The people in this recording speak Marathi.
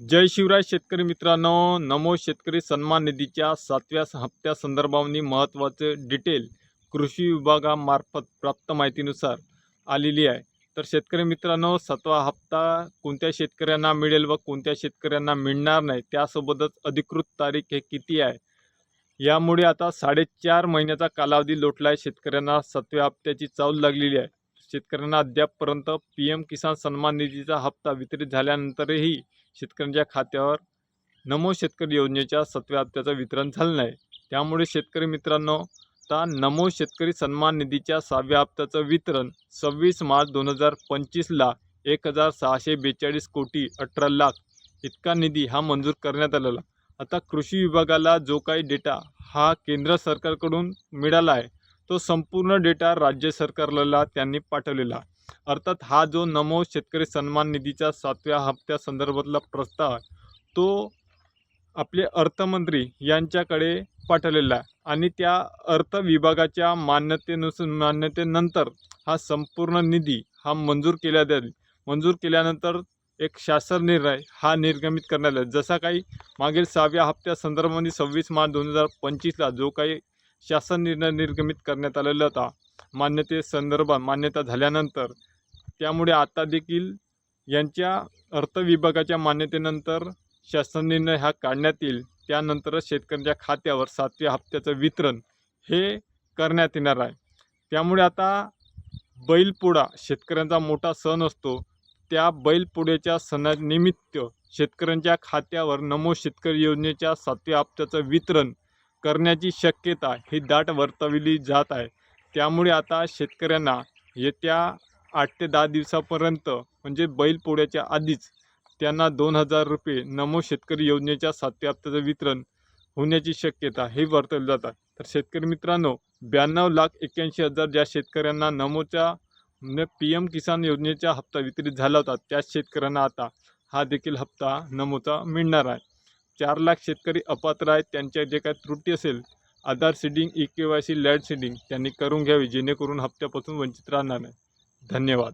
जय शिवराय शेतकरी मित्रांनो. नमो शेतकरी सन्मान निधीच्या सातव्या हप्त्या संदर्भाने महत्त्वाचे डिटेल कृषी विभागामार्फत प्राप्त माहितीनुसार आलेली आहे. तर शेतकरी मित्रांनो सातवा हप्ता कोणत्या शेतकऱ्यांना मिळेल व कोणत्या शेतकऱ्यांना मिळणार नाही त्यासोबतच अधिकृत तारीख हे किती आहे? यामुळे आता साडेचार महिन्याचा कालावधी लोटला आहे शेतकऱ्यांना. सातव्या हप्त्याची चावल लागलेली आहे. शेतकऱ्यांना अद्यापपर्यंत पी एम किसान सन्मान निधीचा हप्ता वितरित झाल्यानंतरही शेतकऱ्यांच्या खात्यावर नमो शेतकरी योजनेच्या सातव्या हप्त्याचं वितरण झालं नाही. त्यामुळे शेतकरी मित्रांनो आता नमो शेतकरी सन्मान निधीच्या सहाव्या हप्त्याचं वितरण सव्वीस मार्च दोन हजार पंचवीसला एक हजार सहाशे बेचाळीस कोटी अठरा लाख इतका निधी हा मंजूर करण्यात आलेला. आता कृषी विभागाला जो काही डेटा हा केंद्र सरकारकडून मिळाला आहे तो संपूर्ण डेटा राज्य सरकारला त्यांनी पाठवलेला. अर्थात हा जो नमो शेतकरी सन्मान निधीचा सातव्या हप्त्या संदर्भातला प्रस्ताव आहे, तो आपले अर्थमंत्री यांच्याकडे पाठवलेला आहे आणि त्या अर्थ विभागाच्या मान्यतेनुसार मान्यतेनंतर हा संपूर्ण निधी हा मंजूर केला जाईल मंजूर केल्यानंतर एक शासन निर्णय हा निर्गमित करण्यात आला. जसा काही मागील सहाव्या हप्त्या संदर्भामध्ये सव्वीस मार्च दोन हजार पंचवीसला जो काही शासन निर्णय निर्गमित करण्यात आलेला होता. मान्यते संदर्भात मान्यता झाल्यानंतर त्यामुळे आता देखील यांच्या अर्थ विभागाच्या मान्यतेनंतर शासन निर्णय हा काढण्यात येईल. त्यानंतरच शेतकऱ्यांच्या खात्यावर सातव्या हप्त्याचं वितरण हे करण्यात येणार आहे. त्यामुळे आता बैलपोळा शेतकऱ्यांचा मोठा सण असतो. त्या बैलपोळ्याच्या सणानिमित्त शेतकऱ्यांच्या खात्यावर नमो शेतकरी योजनेच्या सातव्या हप्त्याचं वितरण करण्याची शक्यता ही दाट वर्तवली जात आहे. त्यामुळे आता शेतकऱ्यांना येत्या आठ ते दहा दिवसापर्यंत म्हणजे बैलपोळ्याच्या आधीच त्यांना दोन हजार रुपये नमो शेतकरी योजनेच्या सातव्या हप्त्याचं वितरण होण्याची शक्यता हे वर्तवली जातात तर शेतकरी मित्रांनो ब्याण्णव लाख एक्क्याऐंशी हजार ज्या शेतकऱ्यांना नमोच्या म्हणजे पी एम किसान योजनेचा हप्ता वितरित झाला होता त्याच शेतकऱ्यांना आता हा देखील हप्ता नमोचा मिळणार आहे. चार लाख शेतकरी अपात्र आहेत. त्यांच्या जे काही त्रुटी असेल Aadhaar seeding e K Y C land seeding त्यांनी करून घ्यावी जेणेकरून हप्त्यापासून वंचित राहणार नाही. धन्यवाद.